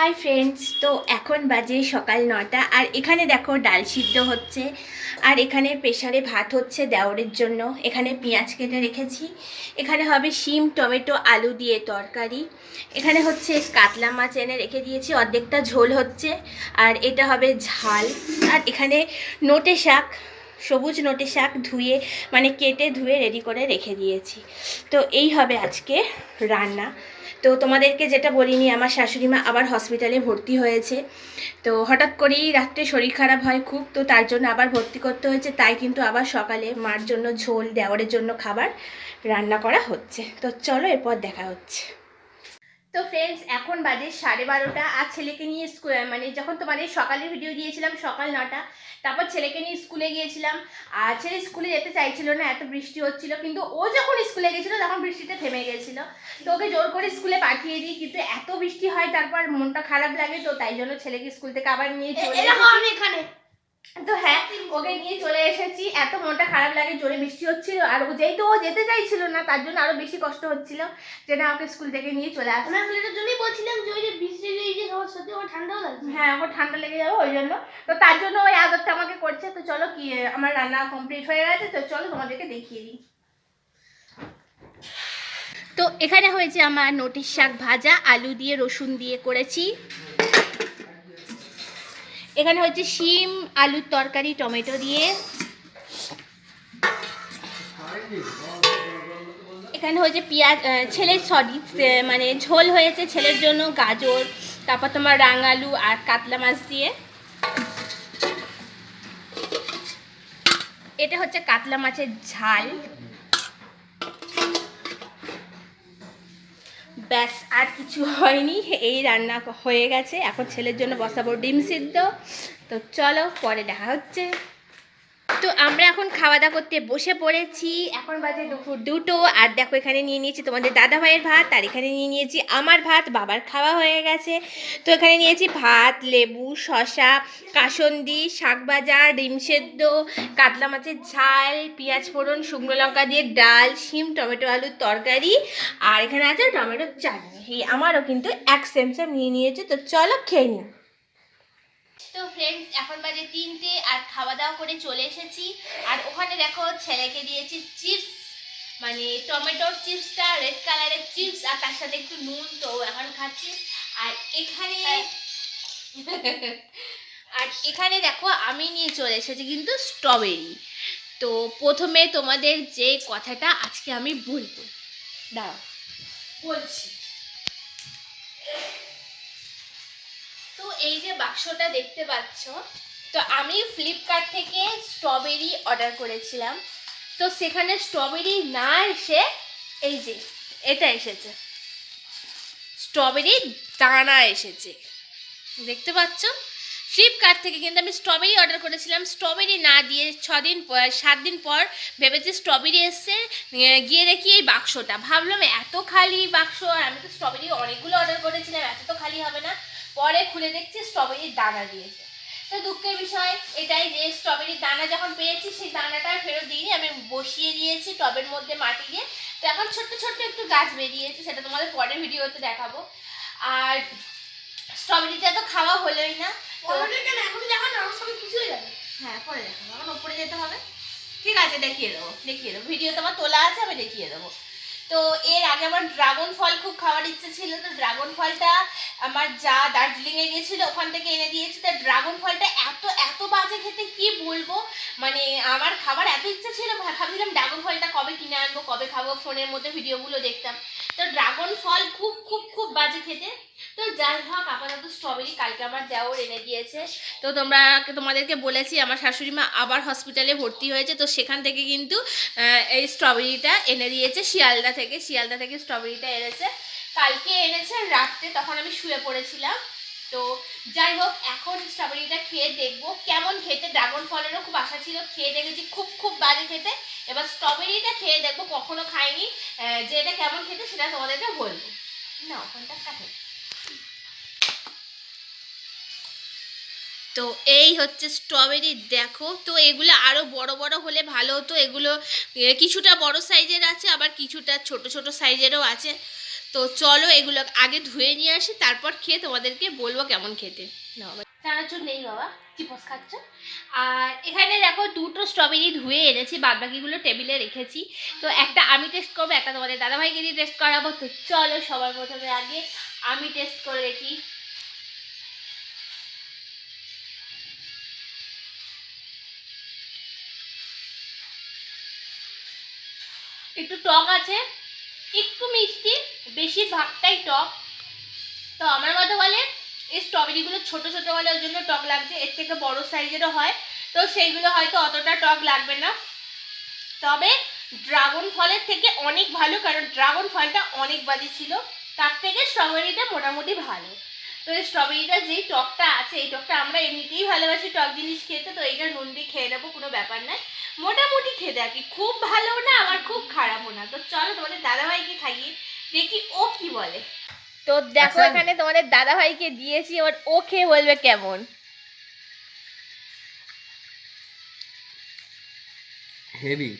Hi friends তো এখন বাজে সকাল নটা আর এখানে দেখো ডাল সিদ্ধ হচ্ছে, আর এখানে প্রেশারে ভাত হচ্ছে দেওরের জন্য। এখানে পেঁয়াজ কেটে রেখেছি। এখানে হবে শিম, টমেটো, আলু দিয়ে তরকারি। এখানে হচ্ছে কাতলা মাছ এনে রেখে দিয়েছি, অর্ধেকটা ঝোল হচ্ছে, আর এটা হবে ঝাল। আর এখানে নোটে শাক সবুজ নোটে শাক ধুয়ে মানে কেটে ধুয়ে রেডি করে রেখে দিয়েছি। তো এই হবে আজকে রান্না। তো তোমাদেরকে যেটা বলিনি, আমার শাশুড়ি মা আবার হসপিটালে ভর্তি হয়েছে। তো হঠাৎ করেই রাত্রে শরীর খারাপ হয় খুব, তো তার জন্য আবার ভর্তি করতে হয়েছে। তাই কিন্তু আবার সকালে মার জন্য ঝোল, দেওয়ারের জন্য খাবার রান্না করা হচ্ছে। তো চলো এরপর দেখা হচ্ছে। তো ফ্রেন্ডস এখন বাজে সাড়ে বারোটা আর ছেলেকে নিয়ে স্কুল মানে যখন তোমাদের সকালের ভিডিও দিয়েছিলাম সকাল নটা তারপর ছেলেকে নিয়ে স্কুলে গিয়েছিলাম আর ছেলে স্কুলে যেতে চাইছিল না এত বৃষ্টি হচ্ছিল কিন্তু ও যখন স্কুলে গেছিল তখন বৃষ্টিটা থেমে গেছিল তো ওকে জোর করে স্কুলে পাঠিয়ে দিই কিন্তু এত বৃষ্টি হয় তারপর মনটা খারাপ লাগে তো তাই জন্য ছেলেকে স্কুল থেকে আবার নিয়ে চলে। এখানে তো হ্যাঁ ওকে নিয়ে চলে এসেছি। এত মনটা খারাপ লাগে জোরে বৃষ্টি হচ্ছিল। আর ও যেহেতু ও যেতে চাইছিল না তার জন্য আরও বেশি কষ্ট হচ্ছিল যে না ওকে স্কুল থেকে নিয়ে চলে আসবে আমি এটার জন্যই বলছিলাম যে ওই যে বৃষ্টি এই যে আমার সত্যি আমার ঠান্ডাও লাগছে। হ্যাঁ ওর ঠান্ডা লেগে যাবে ওই জন্য। তো তার জন্য ওই আদরটা আমাকে করছে। তো চলো কি আমার রান্না কমপ্লিট হয়ে গেছে তো চলো তোমাদেরকে দেখিয়ে দিই। তো এখানে হয়েছে আমার নোটিশ শাক ভাজা আলু দিয়ে রসুন দিয়ে করেছি। এখানে হচ্ছে শিম, আলুর তরকারি, টমেটো দিয়ে। এখানে হয়েছে পেঁয়াজ ছেলের সরি মানে ঝোল হয়েছে ছেলের জন্য, গাজর, তারপর তোমার রাঙালু আর কাতলা মাছ দিয়ে। এটা হচ্ছে কাতলা মাছের ঝাল। ব্যাস, আর কিছু হয়নি। এই রান্না হয়ে গেছে। এখন ছেলের জন্য বসাবো ডিম সিদ্ধ। তো চলো, পরে দেখা হচ্ছে। তো আমরা এখন খাওয়া দাওয়া করতে বসে পড়েছি। এখন বাজে দুপুর দুটো আর দেখো এখানে নিয়ে নিয়েছি তোমাদের দাদা ভাইয়ের ভাত আর এখানে নিয়ে নিয়েছি আমার ভাত, বাবার খাওয়া হয়ে গেছে। তো এখানে নিয়েছি ভাত, লেবু শশা কাসন্দি, শাক ভাজা, ডিম সেদ্ধ, কাতলা মাছের ঝাল, পেঁয়াজ ফোড়ন, শুকনো লঙ্কা দিয়ে ডাল, শিম, টমেটো আলুর তরকারি আর এখানে আছে টমেটোর চাটনি। আমারও কিন্তু এক সেম নিয়ে নিয়েছে। তো চলো খেয়ে নিই। তো ফ্রেন্ডস এখন বাজে তিনটে আর খাওয়া দাওয়া করে চলে এসেছি। আর ওখানে দেখো ছেলেকে দিয়েছি চিপস মানে টমেটোর চিপসটা রেড কালারের চিপস আর তার সাথে একটু নুন তো এখন খাচ্ছি। আর এখানে আর এখানে দেখো আমি নিয়ে চলে এসেছি কিন্তু স্ট্রবেরি তো প্রথমে তোমাদের যে কথাটা আজকে আমি বলব। দাঁড়াও। বলছি। তো এই যে বাক্সটা দেখতে পাচ্ছ, তো আমি ফ্লিপকার্ট থেকে স্ট্রবেরি অর্ডার করেছিলাম। তো সেখানে স্ট্রবেরি না এসে, এই যে, এটা এসেছে। স্ট্রবেরি দানা এসেছে। দেখতে পাচ্ছ? ফ্লিপকার্ট থেকে কিন্তু আমি স্ট্রবেরি অর্ডার করেছিলাম। স্ট্রবেরি না দিয়ে ছদিন পর সাত দিন পর ভেবেছি স্ট্রবেরি এসছে। গিয়ে দেখি এই বাক্সটা। ভাবলাম এত খালি বাক্স, আর আমি তো স্ট্রবেরি অনেকগুলো অর্ডার করেছিলাম, এত তো খালি হবে না। পরে খুলে দেখছি স্ট্রবেরির দানা দিয়েছে। তো দুঃখের বিষয় এটাই যে স্ট্রবেরির দানা যখন পেয়েছি সেই দানাটা ফেরত দিইনি। আমি বসিয়ে দিয়েছি টবের মধ্যে মাটি দিয়ে। তো এখন ছোট্ট ছোট্ট একটু গাছ বেরিয়েছে সেটা তোমাদের পরের ভিডিওতে দেখাবো। আর স্ট্রবেরিটা তো খাওয়া হলোই না। হ্যাঁ পরে দেখাবো। এখন ওপরে যেতে হবে। ঠিক আছে দেখিয়ে দেবো দেখিয়ে দেবো। ভিডিও তোমার তোলা আছে আমি দেখিয়ে দেবো। তো এর আগে আমার ড্রাগন ফল খুব খাওয়ার ইচ্ছে ছিল তো ড্রাগন ফলটা আমার যা দার্জিলিংয়ে গিয়েছিল, ওখান থেকে এনে দিয়েছি। তা ড্রাগন ফলটা এত এত বাজে খেতে, কি বলব? মানে আমার খাবার এত ইচ্ছা ছিল ভাবছিলাম ড্রাগন ফলটা কবে কিনে আনব, কবে খাব, ফোনের মধ্যে ভিডিওগুলো দেখতাম। তো ড্রাগন ফল খুব খুব খুব বাজে খেতে। তো যাই হোক, আপাতত স্ট্রবেরি কালকে আমার দেওর এনে দিয়েছে। তো তোমরা তোমাদেরকে বলেছি, আমার শাশুড়ি মা আবার হসপিটালে ভর্তি হয়েছে। তো সেখান থেকে কিন্তু এই স্ট্রবেরিটা এনে দিয়েছে, শিয়ালদা থেকে। শিয়ালদা থেকে স্ট্রবেরিটা এনেছে। কালকে এনেছে, রাত্রে তখন আমি শুয়ে পড়েছিলাম। তো যাই হোক, এখন স্ট্রবেরিটা খেয়ে দেখব কেমন খেতে। ড্রাগন ফলেরও খুব আশা ছিল, খেয়ে দেখেছি খুব খুব বাজে খেতে। এবার স্ট্রবেরিটা খেয়ে দেখব, কখনো খাইনি। যে এটা কেমন খেতে সেটা তোমাদেরকে বলব। না, ওখানটা কাটে। তো এই হচ্ছে স্ট্রবেরি দেখো। তো এগুলো আরও বড় বড় হলে ভালো হতো। এগুলো কিছুটা বড় সাইজের আছে, আবার কিছুটা ছোট ছোট সাইজেরও আছে। তো চলো এগুলো আগে ধুয়ে নিয়ে আসি, তারপর খেয়ে তোমাদেরকে বলব কেমন খেতে। চানাচুর নেই বাবা চিপস খাচ্ছ? আর এখানে দেখো দুটো স্ট্রবেরি ধুয়ে এনেছি বাদ বাকিগুলো টেবিলে রেখেছি। তো একটা আমি টেস্ট করব, একটা তোমাদের দাদাভাইকে দিয়ে টেস্ট করাবো। তো চলো সবার প্রথমে আগে আমি টেস্ট করে দেখি। একটু টক আছে। একটু মিষ্টি বেশিরভাগটাই টক। তো আমার মতে বলে, এই স্ট্রবেরিগুলো ছোট ছোট বলে ওই জন্য টক লাগছে এর থেকে বড় সাইজেরও হয়। তো সেইগুলো হয়তো অতটা টক লাগবে না। তবে ড্রাগন ফলের থেকে অনেক ভালো, কারণ ড্রাগন ফলটা অনেক বাজে ছিল। তার থেকে স্ট্রবেরিটা মোটামুটি ভালো। তো এই স্ট্রবেরিটা যেই টকটা আছে, এই টকটা আমরা এমনিতেই ভালোবাসি টক জিনিস খেতে, তো এইটা নুন দিয়ে খেয়ে নেব, কোনো ব্যাপার নাই মোটামুটি খেতে আর কি খুব ভালো না আবার খুব খারাপও না। তো চলো তোমাদের দাদাভাইকে খাইয়ে দেখি ও কি বলে। তো দেখো আচ্ছা। এখানে তোমাদের দাদাভাইকে দিয়েছি এবার ও খেয়ে বলবে কেমন। হেভি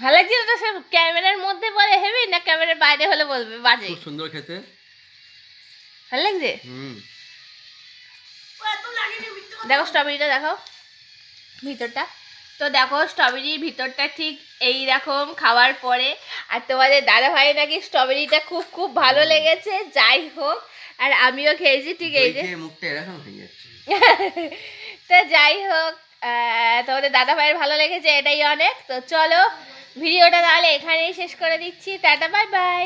ভালো লাগছে তো সব ক্যামেরার মধ্যে বলে হেবি না ক্যামেরার বাইরে হলে বলবে বাজে? খুব সুন্দর খেতে। ভালো লাগছে? হুম। দেখো স্ট্রবেরিটা দেখো ভিতরটা। তো দেখো স্ট্রবেরির ভিতরটা ঠিক এই রকম খাওয়ার পরে আর তোমাদের দাদা ভাই নাকি স্ট্রবেরিটা খুব খুব ভালো লেগেছে যাই হোক আর আমিও খেয়েছি ঠিক এই যে মুখটা এরকম হয়ে যাচ্ছে। তো যাই হোক তোমাদের দাদা ভাইয়ের ভালো লেগেছে এটাই অনেক তো চলো ভিডিওটা তাহলে এখানেই শেষ করে দিচ্ছি টাটা বাই বাই